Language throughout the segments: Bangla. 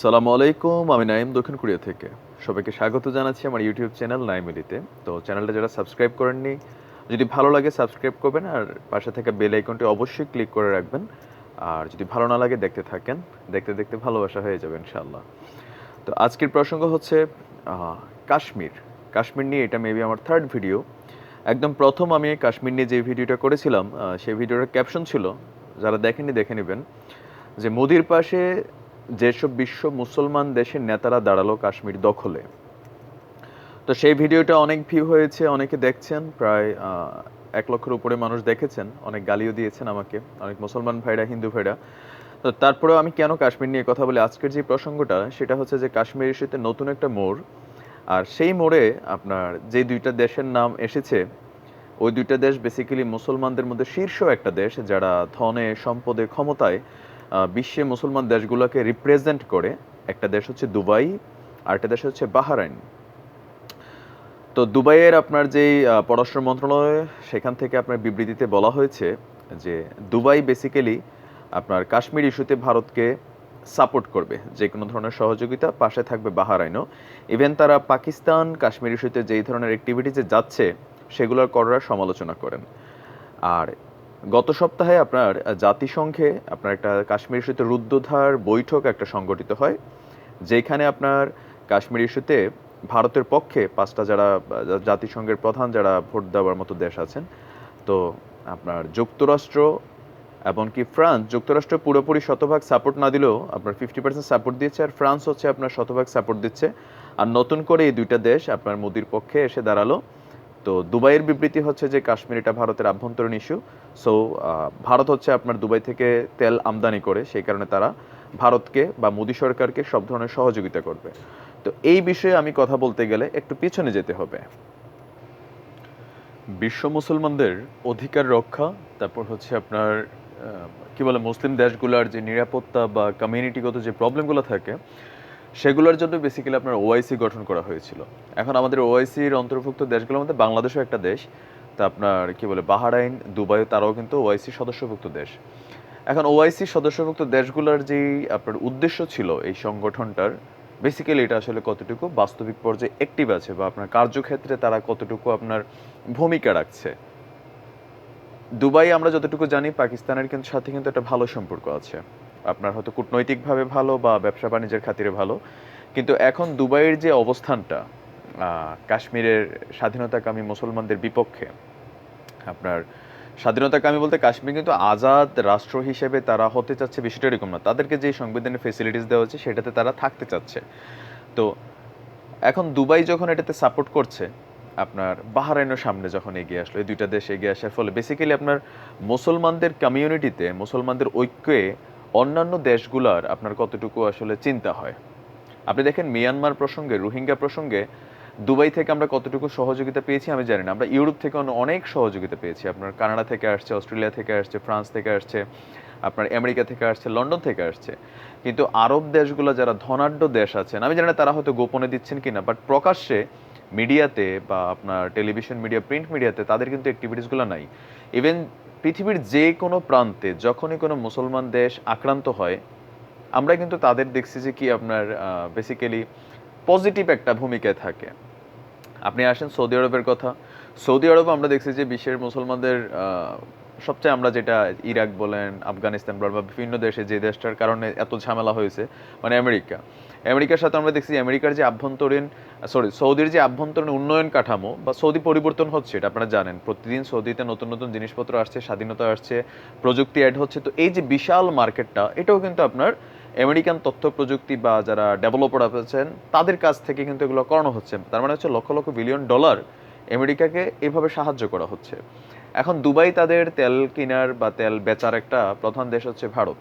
সালামু আলাইকুম, আমি নাইম দক্ষিণ কোরিয়া থেকে। সবাইকে স্বাগত জানাচ্ছি আমার ইউটিউব চ্যানেল নাইমিলিতে তো চ্যানেলটা যারা সাবস্ক্রাইব করেননি, যদি ভালো লাগে সাবস্ক্রাইব করবেন আর পাশে থাকা বেল আইকনটি অবশ্যই ক্লিক করে রাখবেন। আর যদি ভালো না লাগে দেখতে থাকেন, দেখতে দেখতে ভালোবাসা হয়ে যাবে ইনশাল্লাহ তো আজকের প্রসঙ্গ হচ্ছে কাশ্মীর। কাশ্মীর নিয়ে এটা মেবি আমার থার্ড ভিডিও একদম প্রথম আমি কাশ্মীর নিয়ে যে ভিডিওটা করেছিলাম সেই ভিডিওটার ক্যাপশন ছিল, যারা দেখেনি দেখে নেবেন, যে মোদির পাশে যেসব বিশ্ব মুসলমান দেশের নেতারা দাঁড়াল কাশ্মীর দখলে। তো সেই ভিডিওটা অনেক ভিউ হয়েছে, অনেকে দেখছেন, প্রায় এক লক্ষের উপরে মানুষ দেখেছেন, অনেক গালিও দিয়েছেন আমাকে, অনেক মুসলমান ভাইরা, হিন্দু ভাইরা। তো তারপরেও আমি কেন কাশ্মীর নিয়ে কথা বলি? আজকের যে প্রসঙ্গটা, সেটা হচ্ছে যে কাশ্মীর ইস্যুতে নতুন একটা মোড়, আর সেই মোড়ে আপনার যে দুইটা দেশের নাম এসেছে, ওই দুইটা দেশ বেসিক্যালি মুসলমানদের মধ্যে শীর্ষ একটা দেশ, যারা ধনে, সম্পদে, ক্ষমতায় বিশ্বে মুসলমান দেশগুলোকে রিপ্রেজেন্ট করে, একটা দেশ হচ্ছে দুবাই, আর একটা দেশ হচ্ছে বাহারাইন। তো দুবাইয়ের আপনার যেই পররাষ্ট্র মন্ত্রণালয়, সেখান থেকে আপনার বিবৃতিতে বলা হয়েছে যে দুবাই বেসিক্যালি আপনার কাশ্মীর ইস্যুতে ভারতকে সাপোর্ট করবে। যে কোনো ধরনের সহযোগিতা পাশে থাকবে বাহারাইনও। ইভেন তারা পাকিস্তান, কাশ্মীর ইস্যুতে যেই ধরনের অ্যাক্টিভিটিসে যাচ্ছে, সেগুলোর করার সমালোচনা করেন। আর গত সপ্তাহে আপনার জাতিসংঘে আপনার একটা কাশ্মীর ইস্যুতে রুদ্ধধার বৈঠক একটা সংগঠিত হয়, যেখানে আপনার কাশ্মীর ইস্যুতে ভারতের পক্ষে পাঁচটা যারা জাতিসংঘের প্রধান যারা ভোট দেওয়ার মতো দেশ আছেন, তো আপনার যুক্তরাষ্ট্র এমনকি ফ্রান্স, যুক্তরাষ্ট্র পুরোপুরি শতভাগ সাপোর্ট না দিলেও আপনার ফিফটি পার্সেন্ট সাপোর্ট দিচ্ছে আর ফ্রান্স হচ্ছে আপনার শতভাগ সাপোর্ট দিচ্ছে। আর নতুন করে এই দুইটা দেশ আপনার মোদির পক্ষে এসে দাঁড়াল। তো দুবাইয়ের বিবৃতি হচ্ছে যে কাশ্মীর এটা ভারতের আভ্যন্তরীণ ইস্যু সো ভারত হচ্ছে আপনার দুবাই থেকে তেল আমদানি করে, সেই কারণে তারা ভারতকে বা মোদী সরকারকে সব ধরনের সহযোগিতা করবে। তো এই বিষয়ে আমি কথা বলতে গেলে একটু পিছনে যেতে হবে। বিশ্ব মুসলমানদের অধিকার রক্ষা, তারপর হচ্ছে আপনার কি বলে, মুসলিম দেশগুলোর যে নিরাপত্তা বা কমিউনিটিগত যে প্রবলেমগুলো থাকে সেগুলোর জন্য বেসিক্যালি আপনার ওআইসি গঠন করা হয়েছিল। এখন আমাদের ওআইসির অন্তর্ভুক্ত দেশগুলোর মধ্যে বাংলাদেশও একটা দেশ, তা আপনার কি বলে, বাহারাইন দুবাই তারাও কিন্তু ওআইসি সদস্যভুক্ত দেশ। এখন ওআইসি সদস্যভুক্ত দেশগুলোর যেই আপনার উদ্দেশ্য ছিল এই সংগঠনটার বেসিক্যালি এটা আসলে কতটুকু বাস্তবিক পর্যায়ে অ্যাক্টিভ আছে বা আপনার কার্যক্ষেত্রে তারা কতটুকু আপনার ভূমিকা রাখছে। দুবাই আমরা যতটুকু জানি, পাকিস্তানের কিন্তু সাথে কিন্তু একটা ভালো সম্পর্ক আছে। আপনার হয়তো কূটনৈতিকভাবে ভালো বা ব্যবসা বাণিজ্যের খাতিরে ভালো। কিন্তু এখন দুবাইয়ের যে অবস্থানটা কাশ্মীরের স্বাধীনতাকামী মুসলমানদের বিপক্ষে, আপনার স্বাধীনতাকামী বলতে কাশ্মীর কিন্তু আজাদ রাষ্ট্র হিসেবে তারা হতে চাচ্ছে বিষয়টা এরকম না। তাদেরকে যে সংবিধানের ফেসিলিটিস দেওয়া হচ্ছে সেটাতে তারা থাকতে চাচ্ছে। তো এখন দুবাই যখন এটাতে সাপোর্ট করছে, আপনার বাহারাইনের সামনে যখন এগিয়ে আসলো, এই দুইটা দেশ এগিয়ে আসার ফলে বেসিক্যালি আপনার মুসলমানদের কমিউনিটিতে মুসলমানদের ঐক্যে অন্যান্য দেশগুলার আপনার কতটুকু আসলে চিন্তা হয়? আপনি দেখেন মিয়ানমার প্রসঙ্গে, রোহিঙ্গা প্রসঙ্গে, দুবাই থেকে আমরা কতটুকু সহযোগিতা পেয়েছি আমি জানি না। আমরা ইউরোপ থেকে অনেক সহযোগিতা পেয়েছি। আপনার কানাডা থেকে আসছে, অস্ট্রেলিয়া থেকে আসছে, ফ্রান্স থেকে আসছে, আপনার আমেরিকা থেকে আসছে, লন্ডন থেকে আসছে। কিন্তু আরব দেশগুলো যারা ধনাঢ্য দেশ আছেন, আমি জানি না তারা হয়তো গোপনে দিচ্ছেন কিনা বাট প্রকাশ্যে মিডিয়াতে বা আপনার টেলিভিশন মিডিয়া, প্রিন্ট মিডিয়াতে তাদের কিন্তু অ্যাক্টিভিটিসগুলো নাই। ইভেন পৃথিবীর যে কোনো প্রান্তে যখনই কোনো মুসলমান দেশ আক্রান্ত হয়, আমরা কিন্তু তাদের দেখছি যে কি আপনার বেসিক্যালি পজিটিভ একটা ভূমিকায় থাকে। আপনি আসেন সৌদি আরবের কথা। সৌদি আরব আমরা দেখছি যে বিশ্বের মুসলমানদের সবচেয়ে আমরা যেটা ইরাক বলেন, আফগানিস্তান বলেন বা বিভিন্ন দেশে যে দেশটার কারণে এত ঝামেলা হয়েছে মানে আমেরিকা। আমেরিকার সাথে আমরা দেখছি আমেরিকার যে আভ্যন্তরীণ সরি সৌদির যে আভ্যন্তরীণ উন্নয়ন কাঠামো বা সৌদি পরিবর্তন হচ্ছে, এটা আপনারা জানেন। প্রতিদিন সৌদিতে নতুন নতুন জিনিসপত্র আসছে, স্বাধীনতা আসছে, প্রযুক্তি অ্যাড হচ্ছে। তো এই যে বিশাল মার্কেটটা, এটাও কিন্তু আপনার আমেরিকান তথ্য প্রযুক্তি বা যারা ডেভেলপার আছেন, তাদের কাছ থেকে কিন্তু এগুলো করানো হচ্ছে। তার মানে হচ্ছে লক্ষ লক্ষ বিলিয়ন ডলার আমেরিকাকে এভাবে সাহায্য করা হচ্ছে। এখন দুবাই তাদের তেল কেনার বা তেল বেচার একটা প্রধান দেশ হচ্ছে ভারত।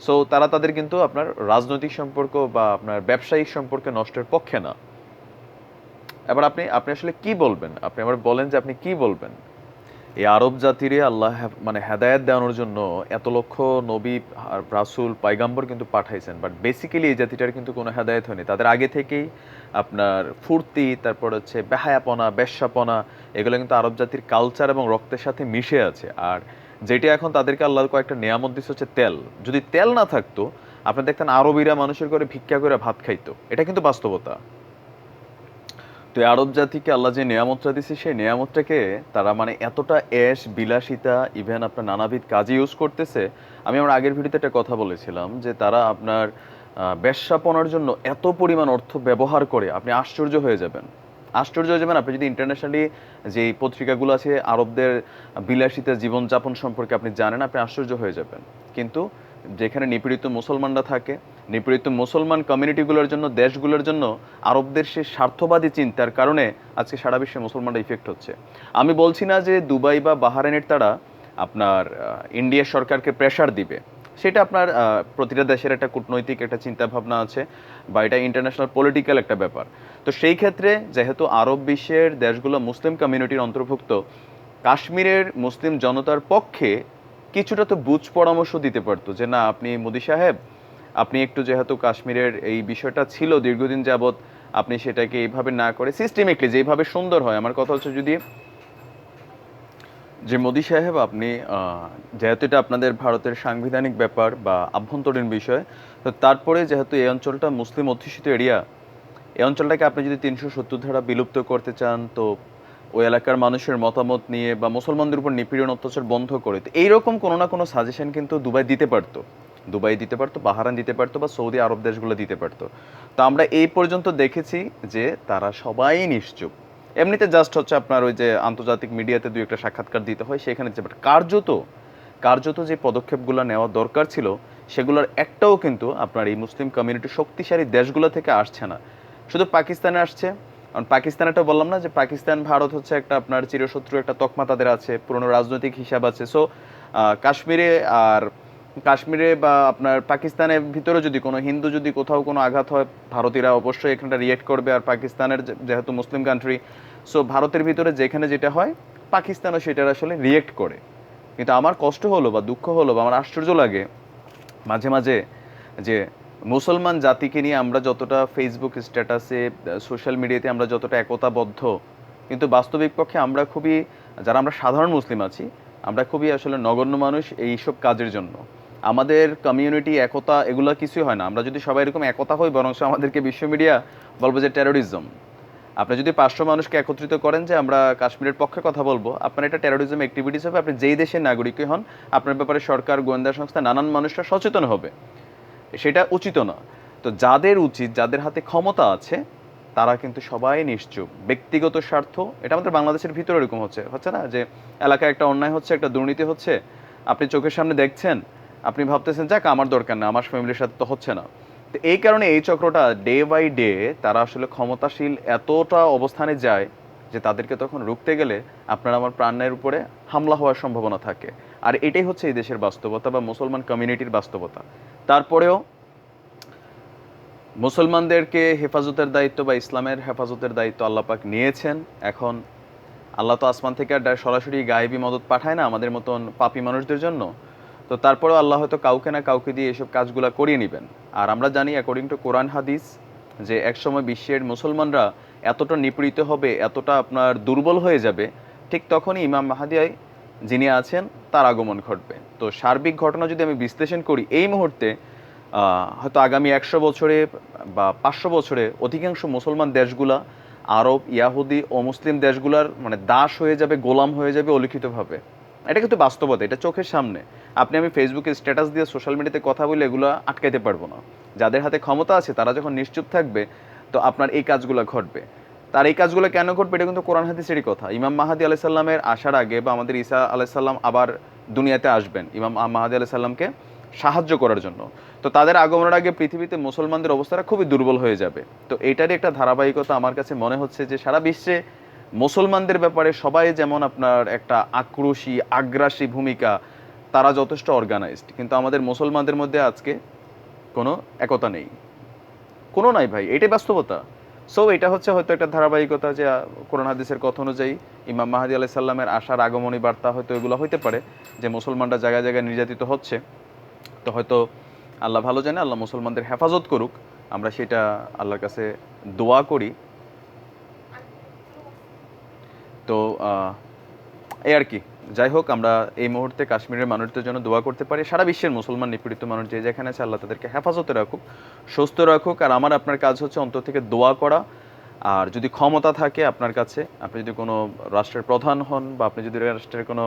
সো তারা তাদের কিন্তু আপনার রাজনৈতিক সম্পর্ক বা আপনার ব্যবসায়িক সম্পর্কে নষ্টের পক্ষে না। এবার আপনি আপনি আসলে কি বলবেন? আপনি আবার বলেন যে আপনি কি বলবেন? এই আরব জাতিরে আল্লাহ মানে হেদায়েত দেওয়ানোর জন্য এত লক্ষ নবী আর রাসুল পাইগাম্বর কিন্তু পাঠাইছেন। বাট বেসিক্যালি এই জাতিটার কিন্তু কোনো হেদায়েত হয়নি। তাদের আগে থেকেই আপনার ফুর্তি, তারপর হচ্ছে বেহায়াপনা, বেশ্যাপনা, এগুলো কিন্তু আরব জাতির কালচার এবং রক্তের সাথে মিশে আছে। আর যেটি এখন তাদেরকে আল্লাহ কয়েকটা নিয়ামত দিচ্ছে হচ্ছে তেল। যদি তেল না থাকতো, আপনি দেখতেন আরবিরা মানুষের করে ভিক্ষা করে ভাত খাইতো। এটা কিন্তু বাস্তবতা। তো আরব জাতিকে আল্লাহ যে নিয়ামতটা দিছে, সেই নিয়ামতটাকে তারা মানে এতটা এশ বিলাসিতা ইভেন আপনার নানাবিধ কাজে ইউজ করতেছে। আমি আমার আগের ভিডিওতে একটা কথা বলেছিলাম যে তারা আপনার ব্যবসাপনার জন্য এত পরিমাণ অর্থ ব্যবহার করে, আপনি আশ্চর্য হয়ে যাবেন। আশ্চর্য হয়ে যাবেন, আপনি যদি ইন্টারন্যাশনালি যে পত্রিকাগুলো আছে, আরবদের বিলাসিতা জীবনযাপন সম্পর্কে আপনি জানেন, আপনি আশ্চর্য হয়ে যাবেন। কিন্তু যেখানে নিপীড়িত মুসলমানরা থাকে, নিপীড়িত মুসলমান কমিউনিটিগুলোর জন্য, দেশগুলোর জন্য আরবদের সে স্বার্থবাদী চিন্তার কারণে আজকে সারা বিশ্বে মুসলমানরা ইফেক্ট হচ্ছে। আমি বলছি না যে দুবাই বা বাহারাইনের তারা আপনার ইন্ডিয়া সরকারকে প্রেশার দিবে। সেটা আপনার প্রতিটা দেশের একটা কূটনৈতিক একটা চিন্তা ভাবনা আছে বা এটা ইন্টারন্যাশনাল পলিটিক্যাল একটা ব্যাপার। তো সেই ক্ষেত্রে যেহেতু আরব বিশ্বের দেশগুলো মুসলিম কমিউনিটির অন্তর্ভুক্ত, কাশ্মীরের মুসলিম জনতার পক্ষে কিছুটা তো বুঝ পরামর্শ দিতে পারতো যে, না, আপনি মোদি সাহেব, আপনি একটু যেহেতু কাশ্মীরের এই বিষয়টা ছিল দীর্ঘদিন যাবৎ, আপনি সেটাকে এইভাবে না করে সিস্টেমিকলি যেভাবে সুন্দর হয়, আমার কথা হচ্ছে যদি যে, মোদি সাহেব, আপনি যেহেতু এটা আপনাদের ভারতের সাংবিধানিক ব্যাপার বা আভ্যন্তরীণ বিষয়, তো তারপরে যেহেতু এই অঞ্চলটা মুসলিম অধ্যুষিত এরিয়া, এই অঞ্চলটাকে আপনি যদি তিনশো সত্তর ধারা বিলুপ্ত করতে চান, তো ওই এলাকার মানুষের মতামত নিয়ে বা মুসলমানদের উপর নিপীড়ন, অত্যাচার বন্ধ করে তো এইরকম কোনো না কোনো সাজেশন কিন্তু দুবাই দিতে পারতো। দুবাই দিতে পারতো বাহারান দিতে পারতো বা সৌদি আরব দেশগুলো দিতে পারতো। তো আমরা এই পর্যন্ত দেখেছি যে তারা সবাই নিশ্চুপ। এমনিতে জাস্ট হচ্ছে আপনার ওই যে আন্তর্জাতিক মিডিয়াতে দুই একটা সাক্ষাৎকার দিতে হয়, সেখানে যে বাট কার্যত কার্যত যে পদক্ষেপগুলো নেওয়া দরকার ছিল, সেগুলোর একটাও কিন্তু আপনার এই মুসলিম কমিউনিটি শক্তিশালী দেশগুলো থেকে আসছে না। শুধু পাকিস্তানে আসছে কারণ পাকিস্তানেটা বললাম না যে পাকিস্তান, ভারত হচ্ছে একটা আপনার চিরশত্রু, একটা তকমা তাদের আছে, পুরনো রাজনৈতিক হিসাব আছে। সো কাশ্মীরে আর কাশ্মীরে বা আপনার পাকিস্তানের ভিতরে যদি কোনো হিন্দু যদি কোথাও কোনো আঘাত হয়, ভারতীয়রা অবশ্যই এখানটা রিয়েক্ট করবে। আর পাকিস্তানের যেহেতু মুসলিম কান্ট্রি সো ভারতের ভিতরে যেখানে যেটা হয়, পাকিস্তানও সেটার আসলে রিয়েক্ট করে। কিন্তু আমার কষ্ট হলো বা দুঃখ হলো বা আমার আশ্চর্য লাগে মাঝে মাঝে যে মুসলমান জাতিকে নিয়ে আমরা যতটা ফেসবুক স্ট্যাটাসে সোশ্যাল মিডিয়াতে আমরা যতটা একতাবদ্ধ, কিন্তু বাস্তবিক পক্ষে আমরা খুবই, যারা আমরা সাধারণ মুসলিম আছি, আমরা খুবই আসলে নগণ্য মানুষ এইসব কাজের জন্য। আমাদের কমিউনিটি একতা এগুলো কিছুই হয় না। আমরা যদি সবাই এরকম একতা হই বরং আমাদেরকে বিশ্ব মিডিয়া বলব যে টেরোরিজম আপনি যদি পাঁচশো মানুষকে একত্রিত করেন যে আমরা কাশ্মীরের পক্ষে কথা বলব, আপনার এটা টেরোরিজম অ্যাক্টিভিটিস হবে, আপনি যেই দেশের নাগরিকই হন, আপনার ব্যাপারে সরকার, গোয়েন্দা সংস্থা, নানান মানুষরা সচেতন হবে। সেটা উচিত না তো যাদের উচিত, যাদের হাতে ক্ষমতা আছে, তারা কিন্তু সবাই নিশ্চুপ। ব্যক্তিগত স্বার্থ, এটা আমাদের বাংলাদেশের ভিতরে এরকম হচ্ছে হচ্ছে না? যে এলাকায় একটা অন্যায় হচ্ছে, একটা দুর্নীতি হচ্ছে, আপনি চোখের সামনে দেখছেন, আপনি ভাবতেছেন, যাক, আমার দরকার না, আমার ফ্যামিলির সাথে তো হচ্ছে না। তো এই কারণে এই চক্রটা ডে বাই ডে তারা আসলে ক্ষমতাশীল এতটা অবস্থানে যায় যে তাদেরকে তখন রুখতে গেলে আপনার আমার প্রাণের উপরে হামলা হওয়ার সম্ভাবনা থাকে। আর এটাই হচ্ছে এই দেশের বাস্তবতা বা মুসলমান কমিউনিটির বাস্তবতা। তারপরেও মুসলমানদেরকে হেফাজতের দায়িত্ব বা ইসলামের হেফাজতের দায়িত্ব আল্লাহ পাক নিয়েছেন। এখন আল্লাহ তো আসমান থেকে আর সরাসরি গায়েবী মদত পাঠায় না আমাদের মতন পাপী মানুষদের জন্য। তো তারপরেও আল্লাহ হয়তো কাউকে না কাউকে দিয়ে এসব কাজগুলো করিয়ে নেবেন। আর আমরা জানি অ্যাকর্ডিং টু কোরআন হাদিস যে একসময় বিশ্বের মুসলমানরা এতটা নিপীড়িত হবে, এতটা আপনার দুর্বল হয়ে যাবে, ঠিক তখনই ইমাম মাহাদিয়ায় যিনি আছেন, তার আগমন ঘটবে। তো সার্বিক ঘটনা যদি আমি বিশ্লেষণ করি, এই মুহূর্তে হয়তো আগামী একশো বছরে বা পাঁচশো বছরে অধিকাংশ মুসলমান দেশগুলা, আরব, ইয়াহুদি ও মুসলিম দেশগুলার মানে দাস হয়ে যাবে, গোলাম হয়ে যাবে অলিখিতভাবে। এটা কিন্তু বাস্তবতা, এটা চোখের সামনে। আপনি আমি ফেসবুকে স্ট্যাটাস দিয়ে সোশ্যাল মিডিয়াতে কথা বলে এগুলো আটকাইতে পারব না। যাদের হাতে ক্ষমতা আছে, তারা যখন নিশ্চুপ থাকবে, তো আপনার এই কাজগুলো ঘটবে। তার এই কাজগুলো কেন ঘটবে, এটা কিন্তু কোরআন হাদিসেরই কথা। ইমাম মাহাদি আলাইসাল্লামের আসার আগে বা আমাদের ঈসা আলাইসাল্লাম আবার দুনিয়াতে আসবেন, ইমাম মাহাদি আলাইসাল্লামকে সাহায্য করার জন্য। তো তাদের আগমনের আগে পৃথিবীতে মুসলমানদের অবস্থাটা খুবই দুর্বল হয়ে যাবে। তো এটারই একটা ধারাবাহিকতা আমার কাছে মনে হচ্ছে যে সারা বিশ্বে মুসলমানদের ব্যাপারে সবাই যেমন আপনার একটা আক্রোশী, আগ্রাসী ভূমিকা, তারা যথেষ্ট অর্গানাইজড কিন্তু আমাদের মুসলমানদের মধ্যে আজকে কোনো একতা নেই। কোনো নাই ভাই, এটাই বাস্তবতা। সো এটা হচ্ছে হয়তো একটা ধারাবাহিকতা যে কোরআন হাদিসের কথা অনুযায়ী ইমাম মাহাদি আলাহ সাল্লামের আসার আগমনী বার্তা হয়তো এগুলো হইতে পারে, যে মুসলমানরা জায়গায় জায়গায় নির্যাতিত হচ্ছে। তো হয়তো আল্লাহ ভালো জানে, আল্লাহ মুসলমানদের হেফাজত করুক, আমরা সেটা আল্লাহর কাছে দোয়া করি। তো এই আর কি। যাই হোক, আমরা এই মুহূর্তে কাশ্মীরের মানুষদের জন্য দোয়া করতে পারি। সারা বিশ্বের মুসলমান নিপীড়িত মানুষ যে যেখানে আছে, আল্লাহ তাদেরকে হেফাজতে রাখুক, সুস্থ রাখুক। আর আমার আপনার কাজ হচ্ছে অন্তর থেকে দোয়া করা। আর যদি ক্ষমতা থাকে আপনার কাছে, আপনি যদি কোনো রাষ্ট্রের প্রধান হন বা আপনি যদি রাষ্ট্রের কোনো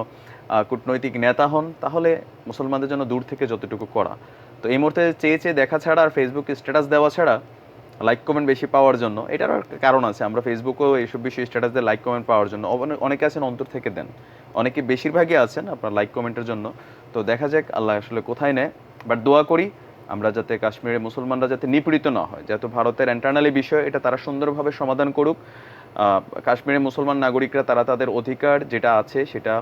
কূটনৈতিক নেতা হন, তাহলে মুসলমানদের জন্য দূর থেকে যতটুকু করা। তো এই মুহূর্তে চেয়ে চেয়ে দেখা ছাড়া আর ফেসবুকে স্ট্যাটাস দেওয়া ছাড়া লাইক কমেন্ট বেশি পাওয়ার জন্য, এটার কারণ আছে, আমরা ফেসবুকেও এইসব বিষয়ে স্ট্যাটাস দিয়ে লাইক কমেন্ট পাওয়ার জন্য। অনেকে আছেন অন্তর থেকে দেন, অনেকে বেশিরভাগই আছেন আপনার লাইক কমেন্টের জন্য। তো দেখা যাক আল্লাহ আসলে কোথায় নেয় বাট দোয়া করি আমরা যাতে কাশ্মীরের মুসলমানরা যাতে নিপীড়িত না হয়, যেহেতু ভারতের ইন্টারনালি বিষয়, এটা তারা সুন্দরভাবে সমাধান করুক। কাশ্মীরের মুসলমান নাগরিকরা, তারা তাদের অধিকার যেটা আছে সেটা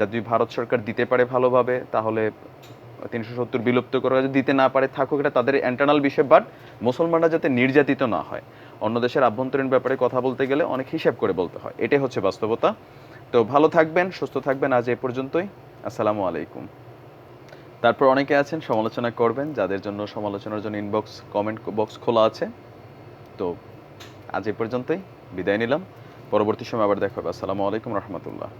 যদি ভারত সরকার দিতে পারে ভালোভাবে, তাহলে তিনশো সত্তর বিলুপ্ত করা দিতে না পারে, থাকুক, এটা তাদের ইন্টারনাল বিষয় বাট মুসলমানরা যাতে নির্যাতিত না হয়। অন্য দেশের আভ্যন্তরীণ ব্যাপারে কথা বলতে গেলে অনেক হিসাব করে বলতে হয়। এটাই হচ্ছে বাস্তবতা। তো ভালো থাকবেন, সুস্থ থাকবেন, আজ এ পর্যন্তই। আসসালামু আলাইকুম। তারপর অনেকে আছেন, সমালোচনা করবেন, যাদের জন্য সমালোচনার জন্য ইনবক্স কমেন্ট বক্স খোলা আছে। তো আজ এ পর্যন্তই, বিদায় নিলাম। পরবর্তী সময় আবার দেখা হবে। আসসালামু আলাইকুম, রহমতুল্লাহ।